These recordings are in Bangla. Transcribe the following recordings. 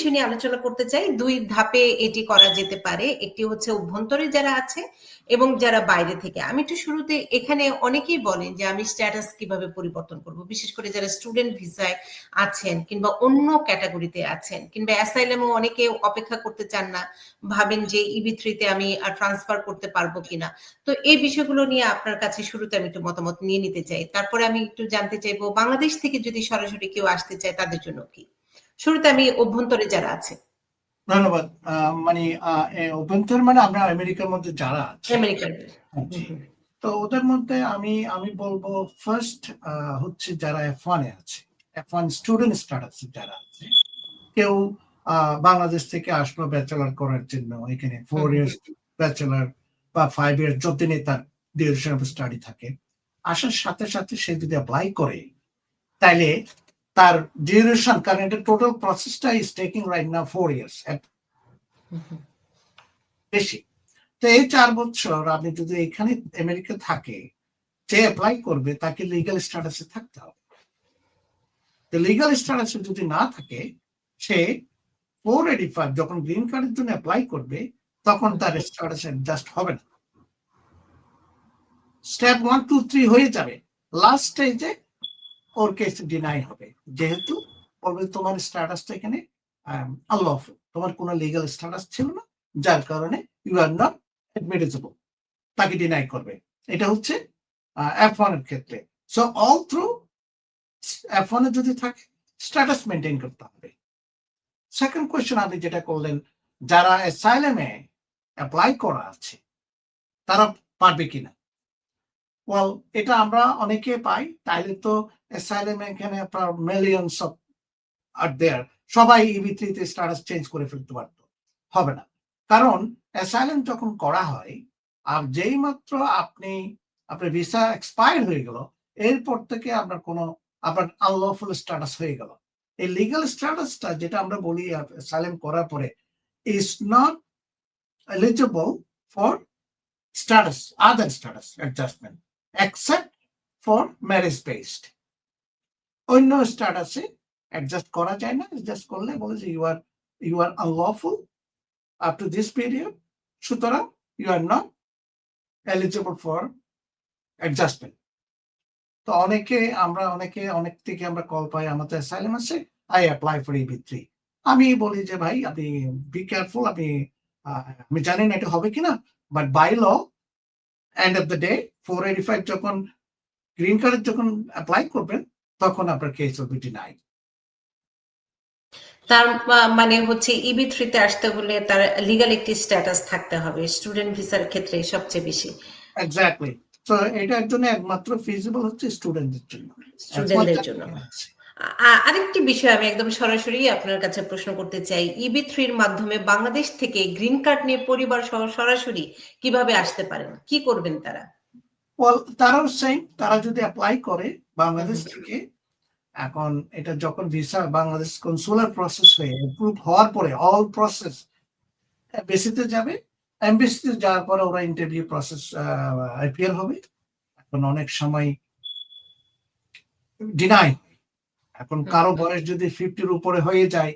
বিষয় নিয়ে আলোচনা করতে চাই। দুই ধাপে এটি করা যেতে পারে। একটি হচ্ছে অভ্যন্তরে যারা আছে এবং যারা বাইরে থেকে। আমি একটু শুরুতে এখানে অনেকেই বলেন যে আমি স্ট্যাটাস কীভাবে পরিবর্তন করব। বিশেষ করে যারা স্টুডেন্ট ভিসায় আছেন কিংবা অন্য ক্যাটাগরিতে আছেন কিংবা অ্যাসাইলামও অনেকে অপেক্ষা করতে চান না, ভাবেন যে ইবি থ্রিতে আমি ট্রান্সফার করতে পারব কিনা। তো এই বিষয়গুলো নিয়ে আপনার কাছে শুরুতে আমি একটু মতামত নিয়ে নিতে চাই। তারপরে আমি একটু জানতে চাইব, বাংলাদেশ থেকে যদি সরাসরি কেউ আসতে চায় তাদের জন্য কি? শুরুতে আমি অভ্যন্তরে যারা আছে। ধন্যবাদ। মানে অভ্যন্তর মানে আমরা আমেরিকার মধ্যে যারা আছে। আমেরিকার তো ওদের মধ্যে আমি আমি বলব ফার্স্ট হচ্ছে যারা এফ ওয়ানে আছে। এফ ওয়ান স্টুডেন্ট স্ট্যাটাস যারা আছে কেউ বাংলাদেশ থেকে আসলো ব্যাচেলার করার জন্য। এখানে ফোর। ইয়ার্স ব্যাচেলার বা ফাইভ ইয়ার্স যতদিনই তার ডিউরেশন অফ স্টাডি থাকে আসার সাথে সাথে সে যদি অ্যাপ্লাই করে তাহলে তার ডিউরেশন কারণ এটা টোটাল প্রসেসটা ইজ টেকিং রাইট না ফোর ইয়ার্স বেশি। তো এই চার বছর আপনি যদি এখানে আমেরিকা থাকে, যে অ্যাপ্লাই করবে, তাকে লিগাল স্ট্যাটাসে থাকতে হবে। তো লিগাল স্ট্যাটাসে যদি না থাকে, সে ফোর এইটি ফাইভ যখন গ্রিন কার্ডের জন্য অ্যাপ্লাই করবে, তখন তার স্ট্যাটাস অ্যাডজাস্ট হবে না। স্টেপ ওয়ান টু থ্রি হয়ে যাবে। লাস্ট স্টেজে ওর কেস ডিনাই হবে। যেহেতু বলবে তোমার স্ট্যাটাসটা এখানে আনলফুল তোমার কোনো লিগাল স্ট্যাটাস ছিল না, যার কারণে ইউ আর নট অ্যাডমিটেবল তাকে ডিনাই করবে। এটা হচ্ছে এফ ওয়ানের ক্ষেত্রে। So all through F one যদি থাকে স্ট্যাটাস মেনটেন করতে হবে। সেকেন্ড কোয়েশ্চেন আপনি যেটা করলেন, যারা অ্যাসাইলেমে অ্যাপ্লাই করা আছে, তারা পারবে কিনা? ওয়েল এটা আমরা অনেকে পাই, তাইলে তো অ্যাসাইলেম এখানে আপনার মিলিয়নস অফ আর দেয়ার সবাই ইবি থ্রিতে স্ট্যাটাস চেঞ্জ করে ফেলতে পারতো। হবে না। কারণ অ্যাসাইলেম যখন করা হয়, আর যেই মাত্র আপনি, আপনার ভিসা এক্সপায়ার হয়ে গেল, এরপর থেকে আপনার কোনো, আপনার আনলফুল স্ট্যাটাস হয়ে গেল। এই লিগাল স্ট্যাটাসটা যেটা আমরা বলি অ্যাসাইলেম করার পরে is not eligible for status other status adjustment except for marriage based অন্য স্ট্যাটাসে অ্যাডজাস্ট করা যায় না অ্যাডজাস্ট করলে বলে যে you are you are unlawful up to this period সুতরাং you are not eligible for adjustment তো অনেকে আমরা, অনেকে, অনেক থেকে আমরা কল পাই, আমাদের অ্যাসাইলেম আছে I apply for EB three আমি বলি যে ভাই, আপনি বি কেয়ারফুল আপনি আমি জানি না এটা হবে কিনা but by law end of the day four eighty five যখন গ্রিন কার্ডের যখন অ্যাপ্লাই করবেন তখন আপনার কেস উইল বি ডিনাইড তার মানে হচ্ছে ইবি থ্রিতে আসতে হলে তার লিগাল একটি স্ট্যাটাস থাকতে হবে স্টুডেন্ট ভিসার ক্ষেত্রে সবচেয়ে বেশি। এক্স্যাক্টলি তো এটার জন্য একমাত্র ফিজিবল হচ্ছে স্টুডেন্টদের জন্য। স্টুডেন্টদের জন্য। আরেকটি বিষয় আমি একদম সরাসরি আপনার কাছে প্রশ্ন করতে চাই। ইবি থ্রির মাধ্যমে বাংলাদেশ থেকে গ্রিন কার্ড নিয়ে পরিবার সহ সরাসরি কীভাবে আসতে পারেন? কি করবেন তারা? তারাও সেম তারা যদি অ্যাপ্লাই করে বাংলাদেশ থেকে এখন এটা যখন ভিসা বাংলাদেশ কনসুলার প্রসেস হয়ে অ্যাপ্রুভ হওয়ার পরে অল প্রসেস এমবেসিতে যাবে। এমবেসিতে যাওয়ার পরে ওরা ইন্টারভিউ প্রসেস আইপিএল হবে। এখন অনেক সময় ডিনাই এখন কারও বয়স যদি ফিফটির উপরে হয়ে যায়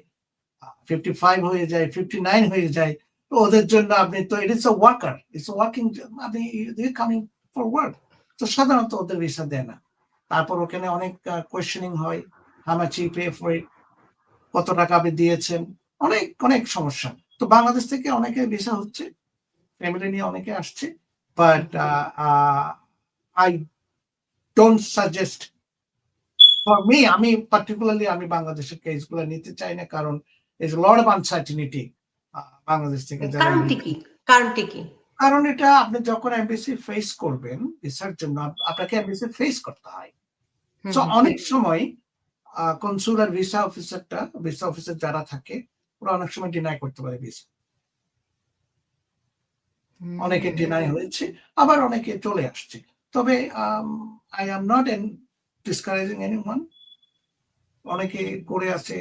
ফিফটি ফাইভ হয়ে যায় ফিফটি নাইন হয়ে যায় তো ওদের জন্য আপনি তো it is a worker it's working আপনি কামিং ফর ওয়ার্ক তো সাধারণত ওদের ভিসা দেয় না। তারপর ওখানে অনেক কোয়েশ্চেনিং হয় হামাচি পে ফর কত টাকা আপনি দিয়েছেন অনেক অনেক সমস্যা। তো বাংলাদেশ থেকে অনেকে ভিসা হচ্ছে ফ্যামিলি নিয়ে অনেকে আসছে but I don't suggest for me আমি পার্টিকুলারলি আমি বাংলাদেশের কেসগুলো নিতে চাই না কারণ is lot of uncertainty Bangladesh থেকে যারা কারণটি কি? কারণটি কি? কারণ এটা আপনি যখন এমবিসি ফেস করবেন ভিসার জন্য আপ- আপনাকে এমবিসি ফেস করতে হয়। তো অনেক সময় কনসুলার ভিসা অফিসারটা ভিসা অফিসার যারা থাকে ওরা অনেক সময় ডিনাই করতে পারে ভিসা অনেকে ডিনাই হয়েছে আবার অনেকে চলে আসছে। তবে I am not an discouraging anyone অনেকে করে আছে,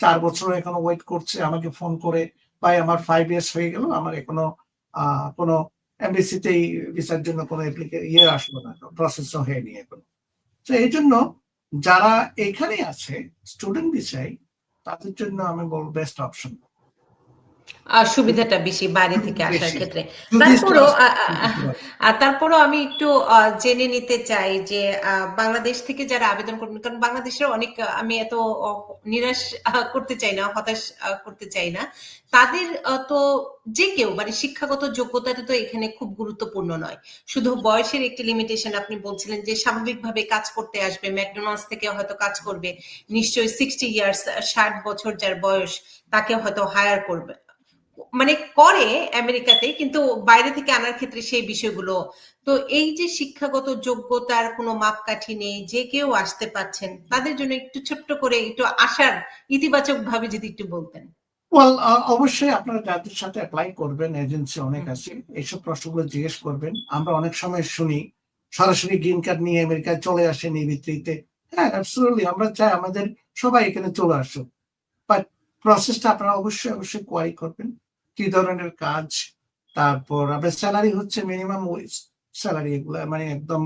চার বছর এখনও ওয়েট করছে, আমাকে ফোন করে, ভাই, আমার ফাইভ ইয়ার্স হয়ে গেল, আমার এখনও কোনো এমবিসিতেই ভিসার জন্য কোনো ইয়ে আসলো না প্রসেস হয়নি এখনও। তো এই জন্য যারা এখানে আছে স্টুডেন্ট ভিসায় তাদের জন্য আমি বলব বেস্ট অপশন সুবিধাটা বেশি বাইরে থেকে আসার। ক্ষেত্রে। তারপরও তারপরও আমি একটু জেনে নিতে চাই যে বাংলাদেশ থেকে যারা আবেদন করবেন কারণ বাংলাদেশের অনেক আমি এত নিরাশ করতে চাই না হতাশ করতে চাই না। তাদের তো যে কেউ মানে শিক্ষাগত যোগ্যতাটা তো এখানে খুব গুরুত্বপূর্ণ নয়। শুধু বয়সের একটি লিমিটেশন আপনি বলছিলেন যে স্বাভাবিকভাবে কাজ করতে আসবে ম্যাকডোনাল্ডস থেকে হয়তো কাজ করবে। নিশ্চয়ই সিক্সটি ইয়ার্স ষাট বছর যার বয়স তাকে হয়তো হায়ার করবে মানে করে আমেরিকাতে কিন্তু বাইরে থেকে আনার ক্ষেত্রে সেই বিষয়গুলো। তো এই যে শিক্ষাগত যোগ্যতার কোনো মাপকাঠি নেই যে কেউ আসতে পাচ্ছেন তাদের জন্য একটু ছোট্ট করে একটু আশার ইতিবাচক ভাবে যদি একটু বলতেন। ওয়েল অবশ্যই আপনারা যাদের সাথে অ্যাপ্লাই করবেন এজেন্সি অনেক আছে এইসব প্রশ্নগুলো জিজ্ঞেস করবেন। আমরা অনেক সময় শুনি সরাসরি গ্রিন কার্ড নিয়ে আমেরিকায় চলে আসেন এই ভিত্তিতে। হ্যাঁ অ্যাবসলিউটলি আমরা চাই আমাদের সবাই এখানে চলে আসুক। বাট প্রসেসটা আপনারা অবশ্যই অবশ্যই কোয়ারি করবেন। কি ধরনের কাজ? তারপর আপনার স্যালারি হচ্ছে মিনিমাম ওয়েজ স্যালারি এগুলো মানে একদম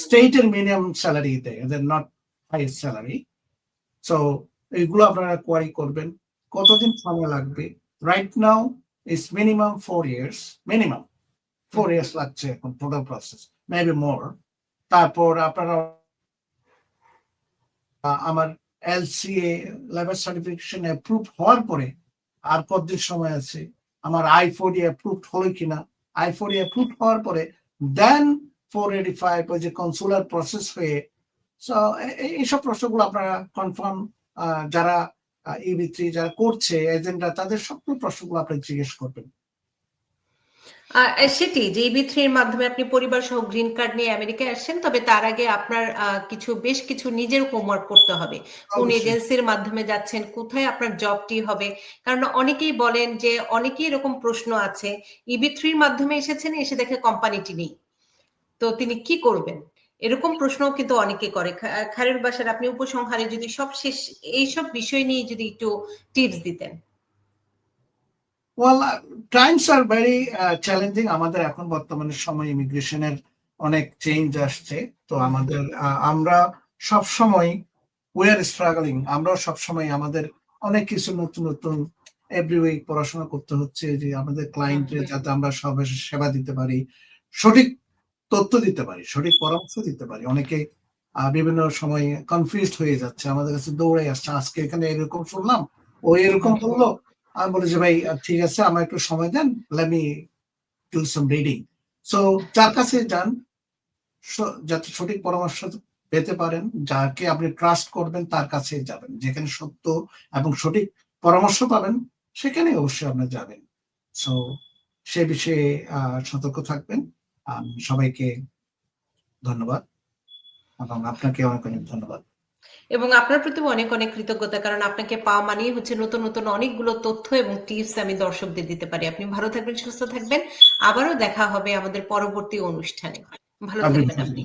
স্টেটের মিনিমাম স্যালারি দেয় নট হাইয়েস্ট স্যালারি সো এইগুলো আপনারা কোয়ারি করবেন। কতদিন সময় লাগবে? Right now is minimum four years minimum four years লাগছে এখন টোটাল প্রসেস মেবি মোর তারপর আপনারা আমার এলসিএ লেবার সার্টিফিকেশন অ্যাপ্রুভ হওয়ার পরে আর কতদিন সময় আছে? আমার আই ফোরডি অ্যাপ্রুভড হলো কিনা? আই ফোরডি অ্যাপ্রুভ হওয়ার পরে দেন ফোর এইটি ফাইভ ওই যে কনসুলার প্রসেস হয়ে সো এইসব প্রশ্নগুলো আপনারা কনফার্ম যারা ইবি থ্রি যারা করছে এজেন্টরা তাদের সকল প্রশ্নগুলো আপনি জিজ্ঞেস করবেন। সেটি যে ইবি থ্রির মাধ্যমে আপনি পরিবার সহ গ্রিন কার্ড নিয়ে আমেরিকায় আসছেন তবে তার আগে আপনার কিছু বেশ কিছু নিজের হোমওয়ার্ক করতে হবে। কোন এজেন্সির মাধ্যমে যাচ্ছেন কোথায় আপনার জবটি হবে? কারণ অনেকেই বলেন যে অনেকেই এরকম প্রশ্ন আছে ইবি থ্রির মাধ্যমে এসেছেন এসে দেখে কোম্পানিটি নেই। তো তিনি কি করবেন? এরকম প্রশ্নও কিন্তু অনেকে করে। খারের বাসার আপনি উপসংহারে যদি সব শেষ এইসব বিষয় নিয়ে যদি একটু টিপস দিতেন। Well times are very challenging আমাদের এখন বর্তমানে সময় ইমিগ্রেশনের অনেক চেঞ্জ আসছে। তো আমাদের আমরা সব সময় উই আর স্ট্রাগলিং আমরাও সব সময় আমাদের অনেক কিছু নতুন নতুন এভরি উইক পড়াশোনা করতে হচ্ছে যে আমাদের ক্লায়েন্টের। যাতে আমরা সব সেবা দিতে পারি সঠিক তথ্য দিতে পারি সঠিক পরামর্শ দিতে পারি। অনেকে আহ, বিভিন্ন সময় কনফিউজড হয়ে যাচ্ছে। আমাদের কাছে দৌড়ে আসছে আজকে এখানে এরকম শুনলাম ও এরকম বলল আমি বলি যে, ভাই, ঠিক আছে, আমার একটু সময় দেন let me do some reading so যার কাছে যান যাতে সঠিক পরামর্শ পেতে পারেন, যাকে আপনি ট্রাস্ট করবেন, তার কাছে যাবেন। যেখানে সত্য এবং সঠিক পরামর্শ পাবেন, সেখানে অবশ্যই আপনি যাবেন। সো সে বিষয়ে সতর্ক থাকবেন। সবাইকে ধন্যবাদ এবং আপনাকে অনেক অনেক ধন্যবাদ। এবং আপনার প্রতি অনেক অনেক কৃতজ্ঞতা কারণ আপনাকে পাওয়া মানেই হচ্ছে নতুন নতুন অনেকগুলো তথ্য এবং টিপস আমি দর্শকদের দিতে পারি। আপনি ভালো থাকবেন সুস্থ থাকবেন। আবারও দেখা হবে আমাদের পরবর্তী অনুষ্ঠানে। ভালো থাকবেন আপনি।